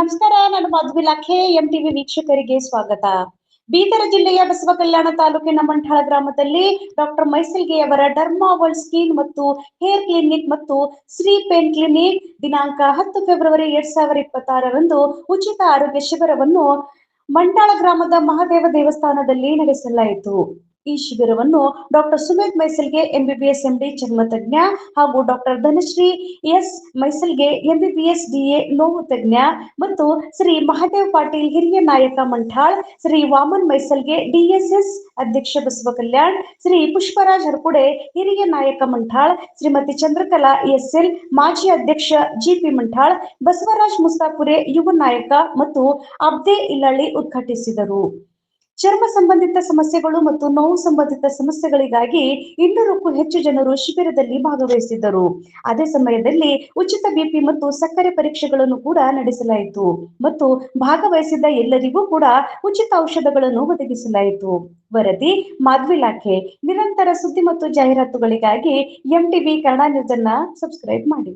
Madhavi M MTV ವೀಕ್ಷಕರಿಗೆ ಸ್ವಾಗತ. ಬೀದರ ಜಿಲ್ಲೆಯ ಬಸವ ಕಲ್ಯಾಣ ತಾಲೂಕಿನ ಮಂಠಾಳ ಗ್ರಾಮದಲ್ಲಿ ಡಾಕ್ಟರ್ ಮೈಸಲ್ಗೆಯವರ ಡರ್ಮಾವಲ್ ಸ್ಕಿನ್ ಮತ್ತು ಹೇರ್ ಕ್ಲಿನಿಕ್ ಮತ್ತು ಶ್ರೀ ಪೇನ್ ಕ್ಲಿನಿಕ್ ದಿನಾಂಕ ಹತ್ತು ಫೆಬ್ರವರಿ ಎರಡ್ ಸಾವಿರದ ಇಪ್ಪತ್ತಾರರಂದು ಉಚಿತ ಆರೋಗ್ಯ ಶಿಬಿರವನ್ನು ಮಂಟಾಳ ಗ್ರಾಮದ ಮಹಾದೇವ ದೇವಸ್ಥಾನದಲ್ಲಿ ನಡೆಸಲಾಯಿತು. ಈ ಶಿಬಿರವನ್ನು doctor Sumedh Maisalge MBBS MD ಚರ್ಮತಜ್ಞ ಹಾಗೂ doctor Dhanashree S Maisalge MBBS DA ನೋವು ತಜ್ಞ ಮತ್ತು ಶ್ರೀ ಮಹಾದೇವ್ ಪಾಟೀಲ್ ಹಿರಿಯ ನಾಯಕ ಮಂಠಾಳ್, ಶ್ರೀ ವಾಮನ್ ಮೈಸಲ್ಗೆ ಡಿಎಸ್ಎಸ್ ಅಧ್ಯಕ್ಷ ಬಸವ ಕಲ್ಯಾಣ್ ಶ್ರೀ ಪುಷ್ಪರಾಜ್ ಹರ್ಕುಡೆ ಹಿರಿಯ ನಾಯಕ ಮಂಠಾಳ್, ಶ್ರೀಮತಿ ಚಂದ್ರಕಲಾ ಎಸ್ಎಲ್ ಮಾಜಿ ಅಧ್ಯಕ್ಷ ಜಿಪಿ ಮಂಠಾಳ್, ಬಸವರಾಜ್ ಮುಸ್ತಾಪುರೆ ಯುವ ನಾಯಕ ಮತ್ತು ಅಬ್ದೆ ಇಲ್ಲಳ್ಳಿ ಉದ್ಘಾಟಿಸಿದರು. ಚರ್ಮ ಸಂಬಂಧಿತ ಸಮಸ್ಯೆಗಳು ಮತ್ತು ನೋವು ಸಂಬಂಧಿತ ಸಮಸ್ಯೆಗಳಿಗಾಗಿ ಇನ್ನೂರಕ್ಕೂ ಹೆಚ್ಚು ಜನರು ಶಿಬಿರದಲ್ಲಿ ಭಾಗವಹಿಸಿದ್ದರು. ಅದೇ ಸಮಯದಲ್ಲಿ ಉಚಿತ ಬಿಪಿ ಮತ್ತು ಸಕ್ಕರೆ ಪರೀಕ್ಷೆಗಳನ್ನು ಕೂಡ ನಡೆಸಲಾಯಿತು ಮತ್ತು ಭಾಗವಹಿಸಿದ್ದ ಎಲ್ಲರಿಗೂ ಕೂಡ ಉಚಿತ ಔಷಧಗಳನ್ನು ಒದಗಿಸಲಾಯಿತು. ವರದಿ ಮಾಧವಿ ಇಲಾಖೆ. ನಿರಂತರ ಸುದ್ದಿ ಮತ್ತು ಜಾಹೀರಾತುಗಳಿಗಾಗಿ ಎಂಟಿವಿ ಕನ್ನಡ ನ್ಯೂಸ್ ಅನ್ನ ಸಬ್ಸ್ಕ್ರೈಬ್ ಮಾಡಿ.